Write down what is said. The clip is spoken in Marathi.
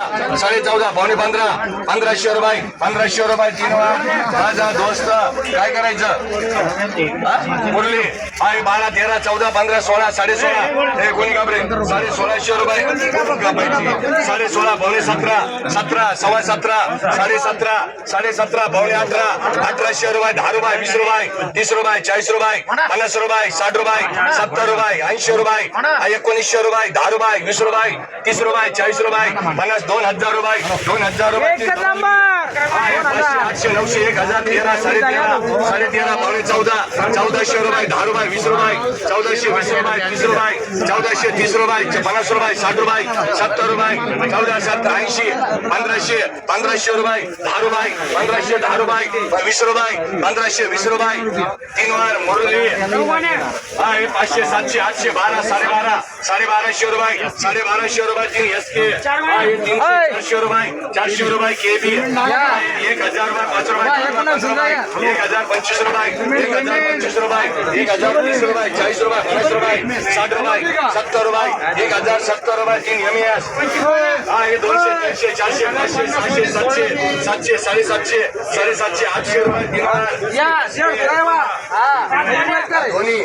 साडे चौदा पावणे पंधरा. पंधराशे रुपये पंधराशे रुपये तीन माझा दोस्त काय करायचं? मुरली. आहे बारा तेरा चौदा पंधरा सोळा साडे सोळा हे कोणी घाबरे साडे सोळाशे रुपये साडे सोळा पावणे सतरा. सतरा सव्वा सतरा. साडे सतरा साडे सतरा पावणे अठरा. अठराशे रुपये दहा रुपये वीस रुपये तीस रुपये चाळीस रुपये पन्नास रुपये साठ रुपये सत्तर रुपये ऐंशी रुपये एकोणीसशे रुपये दहा रुपये वीस रुपये तीस रुपये चाळीस रुपये पन्नास दोन हजार रुपये दोन हजार रुपये. पाचशे आठशे नऊशे एक हजार तेरा साडे तेरा साडे तेरा पावणे चौदा चौदाशे रुपये दहा रुपये वीस रुपये चौदाशे वीस रुपये तीस रुपये चौदाशे तीस रुपये पन्नास रुपये साठ रुपये सत्तर रुपये चौदा सात ऐंशी पंधराशे पंधराशे रुपये दहा रुपये पंधराशे दहा रुपये वीस रुपये पंधराशे वीस रुपये तीन वार मुरली. पाचशे सातशे आठशे बारा साडेबारा साडेबाराशे रुपये साडेबाराशे रुपये तीन एस के तीनशे चारशे रुपये चारशे रुपये के बी एक हजार पाच रुपये एक हजार पंचवीस रुपये एक हजार पंचवीस रुपये एक हजार तीस रुपये चाळीस रुपये पन्नास रुपये साठ रुपये सत्तर रुपये एक हजार सत्तर रुपये तीन एम एस हा हे दोनशे तीनशे चारशे पाचशे सहाशे सातशे सातशे साडेसातशे साडेसातशे आठशे रुपये तीन हा. दोन्ही